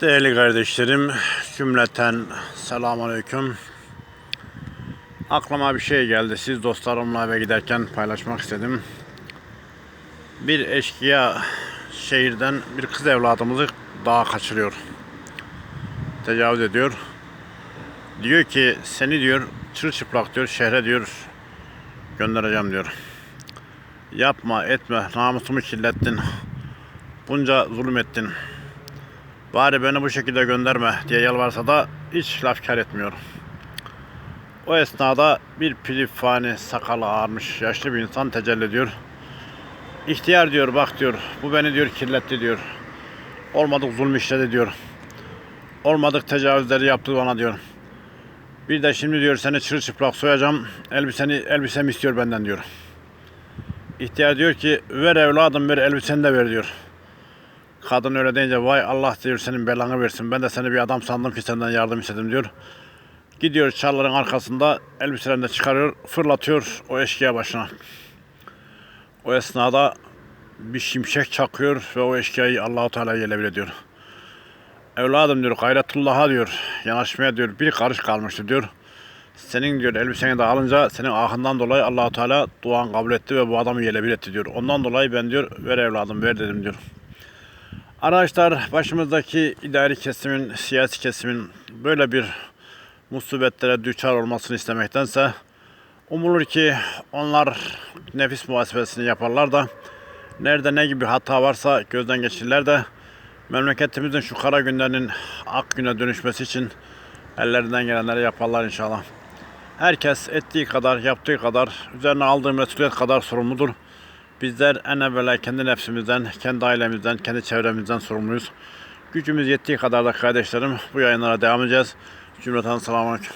Değerli kardeşlerim, cümleten selamünaleyküm. Aklıma bir şey geldi. Siz dostlarımla eve giderken paylaşmak istedim. Bir eşkıya şehirden bir kız evladımızı dağa kaçırıyor. Tecavüz ediyor. Diyor ki seni diyor çırılçıplak diyor şehre diyor göndereceğim diyor. Yapma etme namusumu kirlettin. Bunca zulüm ettin. Bari beni bu şekilde gönderme diye yalvarsa da hiç laf kar etmiyor. O esnada bir pilifani sakalı ağarmış yaşlı bir insan tecelli ediyor. İhtiyar diyor bak diyor bu beni diyor kirletti diyor. Olmadık zulüm işledi diyor. Olmadık tecavüzleri yaptı bana diyor. Bir de şimdi diyor seni çırılçıplak soyacağım. Elbiseni elbisemi istiyor benden diyor. İhtiyar diyor ki ver evladım ver elbiseni de ver diyor. Kadın öyle deyince vay Allah diyor senin belanı versin. Ben de seni bir adam sandım ki senden yardım istedim diyor. Gidiyor çalların arkasında elbiselerini de çıkarıyor, fırlatıyor o eşkıya başına. O esnada bir şimşek çakıyor ve o eşkıyayı Allahu Teala gelebilir diyor. Evladım diyor gayretullah'a diyor yanaşmaya diyor bir karış kalmıştı diyor. Senin diyor elbiseni de alınca senin ahından dolayı Allahu Teala duan kabul etti ve bu adamı yelebil etti diyor. Ondan dolayı ben diyor ver evladım ver dedim diyor. Arkadaşlar başımızdaki idari kesimin, siyasi kesimin böyle bir musibetlere düçar olmasını istemektense umulur ki onlar nefis muhasebesini yaparlar da nerede ne gibi hata varsa gözden geçirirler de memleketimizin şu kara günlerinin ak güne dönüşmesi için ellerinden gelenleri yaparlar inşallah. Herkes ettiği kadar, yaptığı kadar, üzerine aldığı mesuliyet kadar sorumludur. Bizler en evvela kendi nefsimizden, kendi ailemizden, kendi çevremizden sorumluyuz. Gücümüz yettiği kadar da kardeşlerim bu yayınlara devam edeceğiz. Cümleten selamun aleyküm.